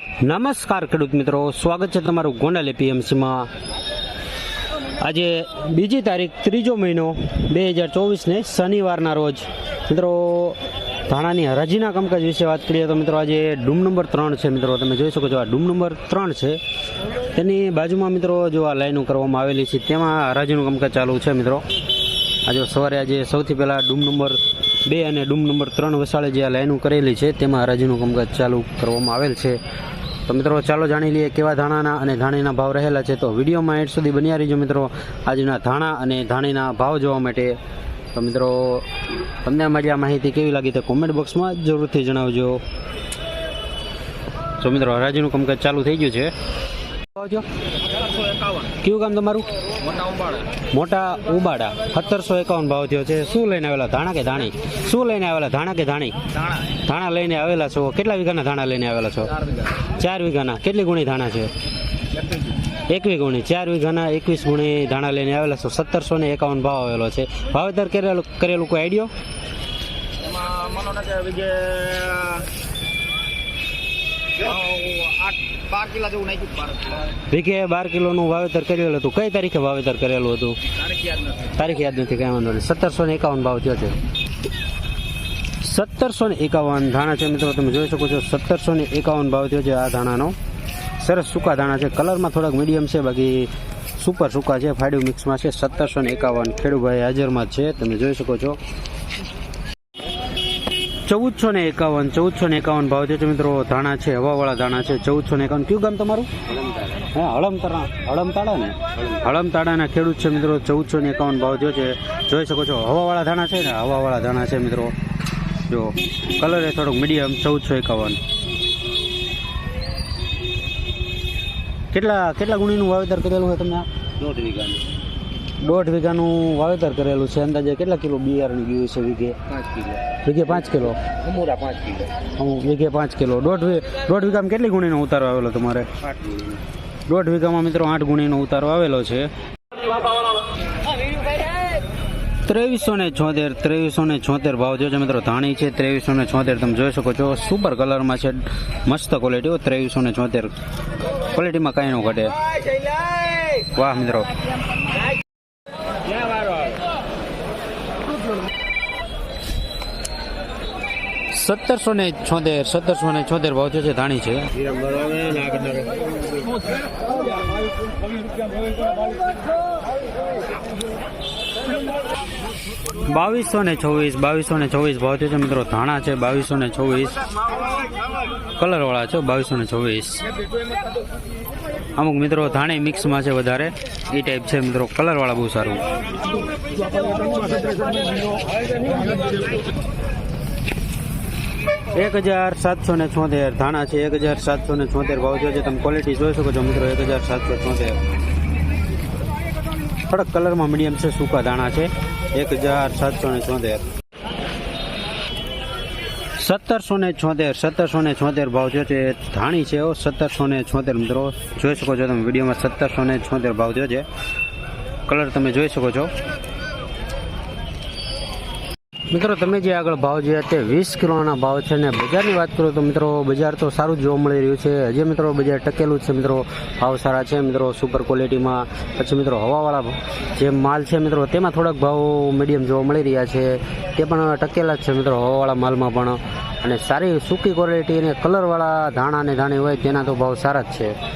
નમસ્કાર ખેડૂત મિત્રો, સ્વાગત છે તમારું ગોંડલ એપીએમસીમાં. આજે બીજી તારીખ, ત્રીજો મહિનો, બે હજાર ચોવીસને શનિવારના રોજ. મિત્રો, ધાણાની હરાજીના કામકાજ વિશે વાત કરીએ તો મિત્રો, આજે ડૂમ નંબર ત્રણ છે મિત્રો. તમે જોઈ શકો છો આ ડૂમ નંબર ત્રણ છે. તેની બાજુમાં મિત્રો, જો આ લાઈનો કરવામાં આવેલી છે, તેમાં હરાજીનું કામકાજ ચાલુ છે મિત્રો. આજે સવારે આજે સૌથી પહેલાં ડૂમ નંબર બે અને ડૂમ નંબર ત્રણ વસાળે જે આ લાઈનો કરેલી છે, તેમાં હરાજીનું કામકાજ ચાલુ કરવામાં આવેલ છે. તો મિત્રો, ચાલો જાણી લઈએ કેવા ધાણાના અને ધાણીના ભાવ રહેલા છે. તો વિડીયોમાં એટ સુધી બન્યા રહીજો મિત્રો. આજના ધાણા અને ધાણીના ભાવ જોવા માટે. તો મિત્રો, તમને અમારી આ માહિતી કેવી લાગી તો કોમેન્ટ બોક્સમાં જરૂરથી જણાવજો. તો મિત્રો, હરાજીનું કામકાજ ચાલુ થઈ ગયું છે. કયું કામ તમારું? મોટા ઉબાડા. સત્તરસો એકાવન ભાવ થયો છે. શું લઈને આવેલા? ધાણા ધાણી? શું લઈને આવેલા? ધાણા ધાણી? ધાણા લઈને આવેલા છો. કેટલા વીઘાના ધાણા લઈને આવેલા છો? ચાર વીઘાના. કેટલી ગુણી ધાણા છે? એકવીસ ગુણી. ચાર વીઘાના એકવીસ ગુણી ધાણા લઈને આવેલા છો. સત્તરસો ને એકાવન ભાવ આવેલો છે. વાવેતર કરેલું કરેલું કોઈ આઈડિયો બાર કિલા જેવું નાખ્યું બાર કિલા વીઘે બાર કિલોનું વાવેતર કરેલું હતું. કઈ તારીખે વાવેતર કરેલું હતું? તારીખ યાદ નથી કઈ વાંધો નહીં. સત્તરસો ને એકાવન ભાવ થયો છે. સત્તરસો ને એકાવન ધાણા છે મિત્રો તમે જોઈ શકો છો. સત્તરસો ને એકાવન ભાવ થયો છે આ ધાણાનો. સરસ સૂકા ધાણા છે. કલરમાં થોડાક મીડિયમ છે બાકી સુપર સૂકા છે. ફાડ્યું મિક્સમાં છે. સત્તરસો ને એકાવન ખેડૂભાઈ હાજરમાં છે. તમે જોઈ શકો છો. ચૌદસો ને એકાવન ચૌદસો ને એકાવન ભાવ છે મિત્રો ધાણા છે હવાવાળા ધાણા છે ચૌદસો ને એકાવન. કયું ગામ તમારું? હા હળમતાળા હળમતાળા ને? હળમતાળાના ખેડૂત છે મિત્રો ચૌદસો ને એકાવન ભાવ જો છે. જોઈ શકો છો હવાવાળા ધાણા છે ને? હવાવાળા ધાણા છે મિત્રો. જો કલર એ થોડુંક મીડિયમ ચૌદસો એકાવન. કેટલા કેટલા ગુણીનું વાવેતર કરેલું હોય તમને દોઢ વીઘાનું. દોઢ વીઘાનું વાવેતર કરેલું છે. અંદાજે કેટલા કિલો બિયારણ ગયું છે વીઘે? વીઘે પાંચ કિલો? અમૂરા પાંચ કિલો. અમુક વીઘે પાંચ કિલો. દોઢ વી- દોઢ વીઘામાં કેટલી ગુણીનો ઉતારો આવેલો તમારે? દોઢ વીઘામાં મિત્રો આઠ ગુણીનો ઉતારો આવેલો છે. ત્રેવીસો ને છોતેર ત્રેવીસો ને છોતેર ભાવ જો છે મિત્રો. ધાણી છે ત્રેવીસો ને છોતેર. તમે જોઈ શકો છો સુપર કલરમાં છે. મસ્ત ક્વોલિટી ત્રેવીસો ને છોતેર. ક્વોલિટીમાં કાંઈ ન ઘટે. વાહ મિત્રો. સત્તરસો ને છોતેર સત્તરસો ને છોતેર ભાવ છે ધાણી છે. બાવીસો ને છવ્વીસ બાવીસો ને છવ્વીસ ભાવ છે મિત્રો. ધાણા છે બાવીસો ને છવ્વીસ. કલર વાળા છે બાવીસો ને છવ્વીસ. અમુક મિત્રો ધાણી મિક્સમાં છે વધારે. એ ટાઈપ છે મિત્રો. કલર વાળા બહુ સારું. એક હજાર સાતસો ને છોતેર, ધાણા છે એક હજાર સાતસો ને છોતેર ભાવ છે. તમે ક્વોલિટી જોઈ શકો છો મિત્રો, એક હજાર સાતસો છોતેર. થોડાક કલરમાં મીડિયમ છે, સૂકા દાણા છે. એક હજાર સાતસો ને છોતેર. સત્તરસો ને છોતેર, સત્તરસો ને છોતેર ભાવ છે. ધાણી છે સત્તરસો ને છોતેર મિત્રો. જોઈ શકો છો તમે વિડીયોમાં સત્તરસો ને છોતેર ભાવ જો છે. કલર તમે જોઈ શકો છો. મિત્રો, તમે જે આગળ ભાવ જોયા તે વીસ કિલોના ભાવ છે ને બજારની વાત કરું તો મિત્રો, બજાર તો સારું જ જોવા મળી રહ્યું છે. હજી મિત્રો, બજાર ટકેલું છે મિત્રો. ભાવ સારા છે મિત્રો સુપર ક્વોલિટીમાં પછી મિત્રો, હવાવાળા જે માલ છે મિત્રો, તેમાં થોડાક ભાવ મીડિયમ જોવા મળી રહ્યા છે. તે પણ ટકેલા જ છે મિત્રો, હવાવાળા માલમાં પણ. અને સારી સૂકી ક્વોલિટી અને કલરવાળા ધાણા અને ધાણી હોય તેના તો ભાવ સારા જ છે.